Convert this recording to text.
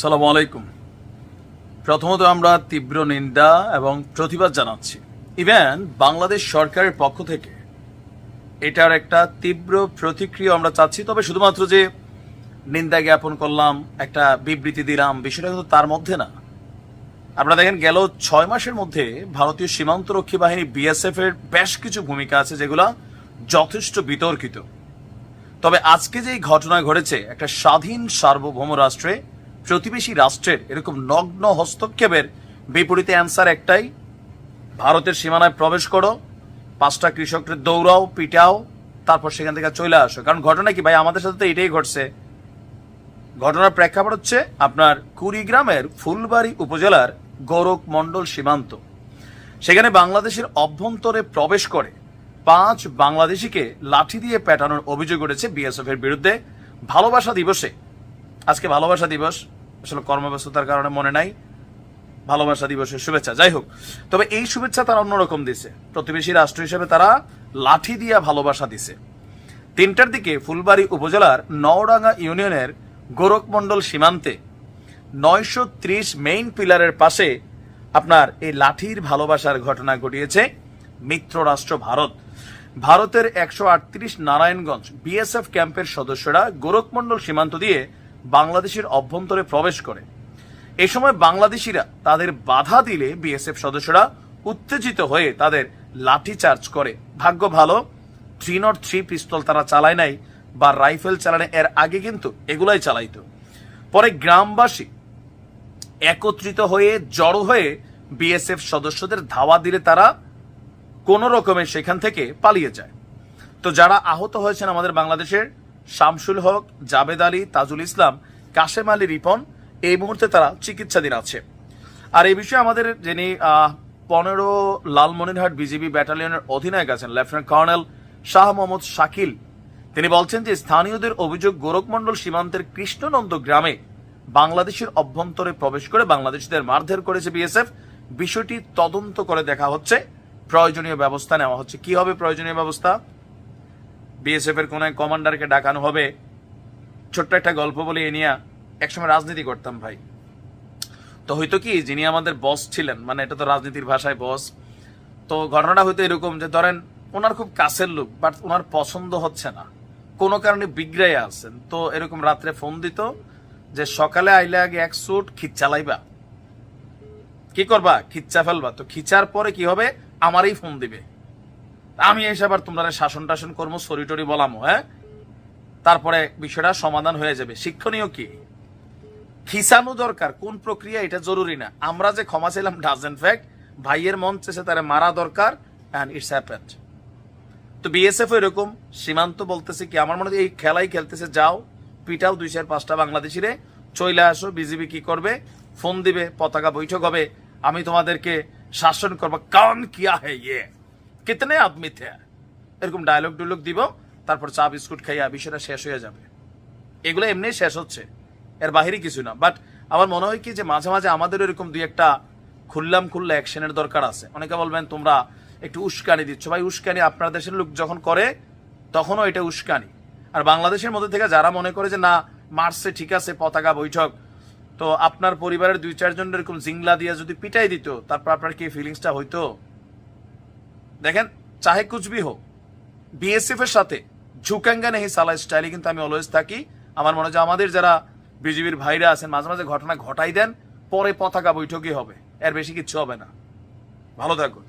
সালাম আলাইকুম। প্রথমত আমরা তীব্র নিন্দা এবং প্রতিবাদ জানাচ্ছি। ইভেন বাংলাদেশ সরকারের পক্ষ থেকে এটার একটা তীব্র প্রতিক্রিয়া আমরা চাচ্ছি, তবে শুধুমাত্র যে নিন্দা জ্ঞাপন করলাম, একটা বিবৃতি দিলাম, বিষয়টা কিন্তু তার মধ্যে না। আপনারা দেখেন, গেল ছয় মাসের মধ্যে ভারতীয় সীমান্তরক্ষী বাহিনী বিএসএফ এর বেশ কিছু ভূমিকা আছে যেগুলা যথেষ্ট বিতর্কিত। তবে আজকে যে ঘটনা ঘটেছে, একটা স্বাধীন সার্বভৌম রাষ্ট্রে প্রতিবেশী রাষ্ট্রের এরকম নগ্ন হস্তক্ষেপের বিপরীতে অ্যান্সার একটাই। ভারতের সীমানায় প্রবেশ করো, পাঁচটা কৃষকদের দৌড়াও, পিটাও, তারপর সেখান থেকে চলে আসো। কারণ ঘটনা কি ভাই? আমাদের সাথে তো এটাই ঘটছে। ঘটনার প্রেক্ষাপট হচ্ছে আপনার কুড়িগ্রামের ফুলবাড়ি উপজেলার গৌরক মণ্ডল সীমান্ত। সেখানে বাংলাদেশের অভ্যন্তরে প্রবেশ করে পাঁচ বাংলাদেশিকে লাঠি দিয়ে পেটানোর অভিযোগ উঠেছে বিএসএফ এর বিরুদ্ধে। ভালোবাসা দিবসে। আজকে ভালোবাসা দিবস। আসলে কর্মব্যস্ততার কারণে মনে নাই। ভালোবাসা দিবসের শুভেচ্ছা। যাই হোক, তবে এই শুভেচ্ছা তারা অন্যরকম দিছে। প্রতিবেশী রাষ্ট্র হিসেবে তারা লাঠি দিয়া ভালোবাসা দিছে। তিনটার দিকে ফুলবাড়ি উপজেলার নওডাঙ্গা ইউনিয়নের গোরখমণ্ডল সীমান্তে নয়শো ত্রিশ মেইন পিলারের পাশে আপনার এই লাঠির ভালোবাসার ঘটনা ঘটিয়েছে মিত্র রাষ্ট্র ভারত। ভারতের একশো আটত্রিশ নারায়ণগঞ্জ বিএসএফ ক্যাম্পের সদস্যরা গোরখমণ্ডল সীমান্ত দিয়ে বাংলাদেশের অভ্যন্তরে প্রবেশ করে। এই সময় বাংলাদেশিরা তাদের বাধা দিলে বিএসএফ সদস্যরা উত্তেজিত হয়ে তাদের লাঠি চার্জ করে। ভাগ্য ভালো, থ্রি নট থ্রি পিস্তল তারা চালায় নাই বা রাইফেল চালানে এর আগে কিন্তু এগুলাই চালাইত। পরে গ্রামবাসী একত্রিত হয়ে, জড়ো হয়ে বিএসএফ সদস্যদের ধাওয়া দিলে তারা কোন রকমে সেখান থেকে পালিয়ে যায়। তো যারা আহত হয়েছেন আমাদের বাংলাদেশের শামসুল হক, জাবেদ আলী, তাজুল ইসলাম, কাশেম আলী রিপন, এই মুহূর্তে তারা চিকিৎসাধীন আছে। আর এই বিষয়ে আমাদের যিনি পনেরো লালমনিরহাট বিজিবি ব্যাটালিয়নের অধিনায়ক আছেন, লেফটেন্যান্ট কর্নেল শাহ মোহাম্মদ শাকিল। তিনি বলছেন যে, স্থানীয়দের অভিযোগ গোরখমণ্ডল সীমান্তের কৃষ্ণনন্দ গ্রামে বাংলাদেশের অভ্যন্তরে প্রবেশ করে বাংলাদেশিদের মারধর করেছে বিএসএফ। বিষয়টি তদন্ত করে দেখা হচ্ছে। প্রয়োজনীয় ব্যবস্থা নেওয়া হচ্ছে। কি হবে প্রয়োজনীয় ব্যবস্থা? বিএসএফ এর কোন এক কমান্ডারকে ডাকানো হবে। ছোট্ট একটা গল্প বলে এ নিয়ে। একসময় রাজনীতি করতাম ভাই। তো হয়তো কি, যিনি আমাদের বস ছিলেন মানে এটা তো রাজনীতির ভাষায় বস তো ঘটনাটা হয়তো এরকম যে, ধরেন, ওনার খুব কাছের লোক বাট ওনার পছন্দ হচ্ছে না। কোনো কারণে বিগ্রাই আছেন। তো এরকম রাত্রে ফোন দিত যে, সকালে আইলে আগে এক সুট খিচ চালাইবা। কি করবা? খিচ্চা ফেলবা। তো খিচার পরে কি হবে? আমারই ফোন দিবে। আমি এসে আবার তোমরা শাসন টাসন কর্ম, সরি টরি বলামো হ্যাঁ? তারপরে বিষয়টা সমাধান হয়ে যাবে। শিক্ষণীয় কি? খিসানো দরকার। কোন প্রক্রিয়া? এটা জরুরি না। আমরা যে ক্ষমা চাইলাম ডাজেন ফ্যাক্ট ভাইয়ের মন চেয়েছে তারা মারা দরকার অ্যান্ড ইটস হ্যাপেন্ড তো বিএসএফ এরকম সীমান্ত বলতেছে কি, আমার মনে হয় এই খেলাই খেলতেছে, যাও পিটাও দুই চার পাঁচটা বাংলাদেশিরে চলে আসো বিজিবি কি করবে, ফোন দিবে, পতাকা বৈঠক হবে, আমি তোমাদেরকে শাসন করব। কারণ কিয়া হে ইয়ে? কিতনে আদমি থে এরকম ডায়লগ ডুলগ দিব, তারপর চা, বিস্কুট খাইয়া বিষয়টা শেষ হয়ে যাবে। এগুলো এমনি শেষ হচ্ছে। এর বাহিরে কিছু না। বাট আমার মনে হয় কি যে মাঝে মাঝে আমাদের এরকম দুই একটা খুললাম খুললে অ্যাকশনের দরকার আছে। অনেকে বলবেন, তোমরা একটু উস্কানি দিচ্ছ। ভাই, উস্কানি আপনার দেশের লোক যখন করে, তখনও এটা উস্কানি। আর বাংলাদেশের মধ্যে থেকে যারা মনে করে যে, না মার্চে ঠিক আছে, পতাকা বৈঠক। তো আপনার পরিবারের দুই, চারজন এরকম জিংলা দিয়ে যদি পিটাই দিত, তারপর আপনার কি ফিলিংসটা হইতো? দেখেন, চাহে কুচবি হোক বিএসএফ এর সাথে ঝুকাঙ্গা নেই সালা স্টাইলে, কিন্তু আমি অলওয়েজ থাকি। আমার মনে হয় আমাদের যারা বিজেপির ভাইরা আছেন, মাঝে মাঝে ঘটনা ঘটাই দেন, পরে পতাকা বৈঠকই হবে। এর বেশি কিচ্ছু হবে না। ভালো থাকুন।